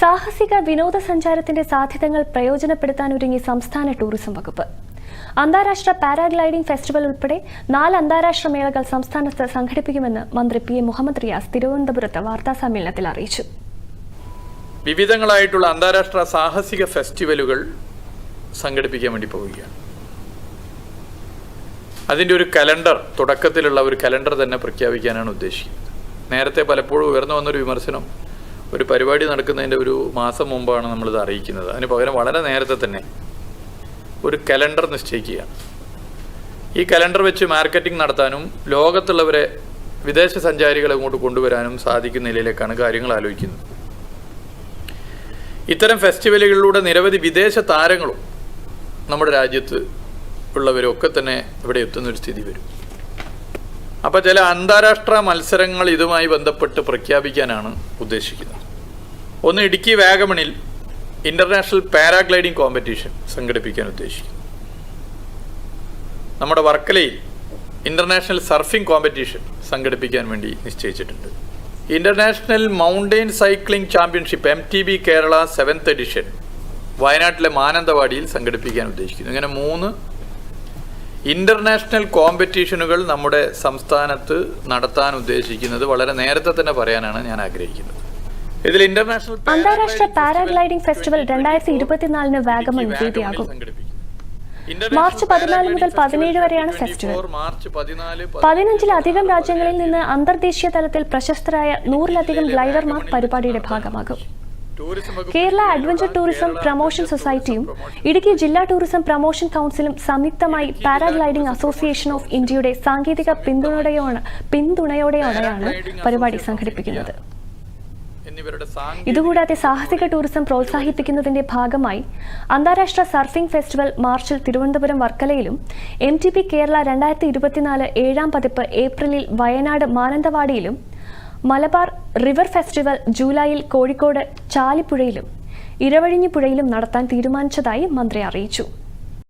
സാഹസിക വിനോദസഞ്ചാരത്തിന്റെ സാധ്യതകൾ പ്രയോജനപ്പെടുത്താൻ ഒരുങ്ങി സംസ്ഥാന ടൂറിസം വകുപ്പ്. അന്താരാഷ്ട്ര പാരാഗ്ലൈഡിംഗ് ഫെസ്റ്റിവൽ ഉൾപ്പെടെ നാല് അന്താരാഷ്ട്ര മേളകൾ സംസ്ഥാനത്ത് സംഘടിപ്പിക്കുമെന്ന് മന്ത്രി പി. എ മുഹമ്മദ് റിയാസ് തിരുവനന്തപുരത്ത് വാർത്താസമ്മേളനത്തിൽ അറിയിച്ചു. വിവിധങ്ങളായിട്ടുള്ള അന്താരാഷ്ട്ര സാഹസിക ഫെസ്റ്റിവലുകൾ സംഘടിപ്പിക്കാൻ വേണ്ടി പോവുകയാണ്. അതിന്റെ ഒരു കലണ്ടർ തുടക്കത്തിലുള്ള ഒരു കലണ്ടർ തന്നെ പ്രഖ്യാപിക്കാനാണ് ഉദ്ദേശിക്കുന്നത്. നേരത്തെ പലപ്പോഴും ഉയർന്നു വന്നൊരു വിമർശനം ഒരു പരിപാടി നടക്കുന്നതിന്റെ ഒരു മാസം മുമ്പാണ് നമ്മളിത് അറിയിക്കുന്നത്. അതിന് പകരം വളരെ നേരത്തെ തന്നെ ഒരു കലണ്ടർ നിശ്ചയിക്കുക. ഈ കലണ്ടർ വെച്ച് മാർക്കറ്റിംഗ് നടത്താനും ലോകത്തുള്ളവരെ വിദേശ സഞ്ചാരികളെ ഇങ്ങോട്ട് കൊണ്ടുവരാനും സാധിക്കുന്ന നിലയിലേക്കാണ് കാര്യങ്ങൾ ആലോചിക്കുന്നത്. ഇത്തരം ഫെസ്റ്റിവലുകളിലൂടെ നിരവധി വിദേശ താരങ്ങളും നമ്മുടെ രാജ്യത്ത് ഉള്ളവരൊക്കെ തന്നെ ഇവിടെ എത്തുന്നൊരു സ്ഥിതി വരും. അപ്പോൾ ചില അന്താരാഷ്ട്ര മത്സരങ്ങൾ ഇതുമായി ബന്ധപ്പെട്ട് പ്രഖ്യാപിക്കാനാണ് ഉദ്ദേശിക്കുന്നത്. ഒന്ന് ഇടുക്കി വാഗമണിൽ ഇന്റർനാഷണൽ പാരാഗ്ലൈഡിംഗ് കോമ്പറ്റീഷൻ സംഘടിപ്പിക്കാൻ ഉദ്ദേശിക്കുന്നു. നമ്മുടെ വർക്കലയിൽ ഇന്റർനാഷണൽ സർഫിംഗ് കോമ്പറ്റീഷൻ സംഘടിപ്പിക്കാൻ വേണ്ടി നിശ്ചയിച്ചിട്ടുണ്ട്. International mountain cycling championship M T B Kerala seventh edition വയനാട്ടിലെ മാനന്തവാടിയിൽ സംഘടിപ്പിക്കാൻ ഉദ്ദേശിക്കുന്നു. ഇങ്ങനെ മൂന്ന് ഇന്റർനാഷണൽ കോമ്പറ്റീഷനുകൾ നമ്മുടെ സംസ്ഥാനത്ത് നടത്താൻ ഉദ്ദേശിക്കുന്നത് വളരെ നേരത്തെ തന്നെ പറയാനാണ് ഞാൻ ആഗ്രഹിക്കുന്നത്. ഇതിൽ ഇന്റർനാഷണൽ അന്താരാഷ്ട്ര പാരാഗ്ലൈഡിംഗ് ഫെസ്റ്റിവൽ രണ്ടായിരത്തി ഇരുപത്തിനാലിന് വാഗമൺ വേദിയാകും. മാർച്ച് പതിനാല് മുതൽ പതിനേഴ് വരെയാണ് ഫെസ്റ്റിവൽ. പതിനഞ്ചിലധികം രാജ്യങ്ങളിൽ നിന്ന് അന്തർദേശീയ തലത്തിൽ പ്രശസ്തരായ നൂറിലധികം ഗ്ലൈഡർമാർ പരിപാടിയുടെ ഭാഗമാകും. കേരള അഡ്വഞ്ചർ ടൂറിസം പ്രൊമോഷൻ സൊസൈറ്റിയും ഇടുക്കി ജില്ലാ ടൂറിസം പ്രൊമോഷൻ കൗൺസിലും സംയുക്തമായി പാരാഗ്ലൈഡിംഗ് അസോസിയേഷൻ ഓഫ് ഇന്ത്യയുടെ സാങ്കേതിക പിന്തുണയോടെ പിന്തുണയോടെയാണ് പരിപാടി സംഘടിപ്പിക്കുന്നത്. ഇതുകൂടാതെ സാഹസിക ടൂറിസം പ്രോത്സാഹിപ്പിക്കുന്നതിന്റെ ഭാഗമായി അന്താരാഷ്ട്ര സർഫിംഗ് ഫെസ്റ്റിവൽ മാർച്ചിൽ തിരുവനന്തപുരം വർക്കലയിലും എം ടി പി കേരള രണ്ടായിരത്തി ഇരുപത്തിനാല് ഏഴാം പതിപ്പ് ഏപ്രിലിൽ വയനാട് മാനന്തവാടിയിലും മലബാർ റിവർ ഫെസ്റ്റിവൽ ജൂലൈയിൽ കോഴിക്കോട് ചാലിപ്പുഴയിലും ഇരവഴിഞ്ഞിപ്പുഴയിലും നടത്താൻ തീരുമാനിച്ചതായി മന്ത്രി അറിയിച്ചു.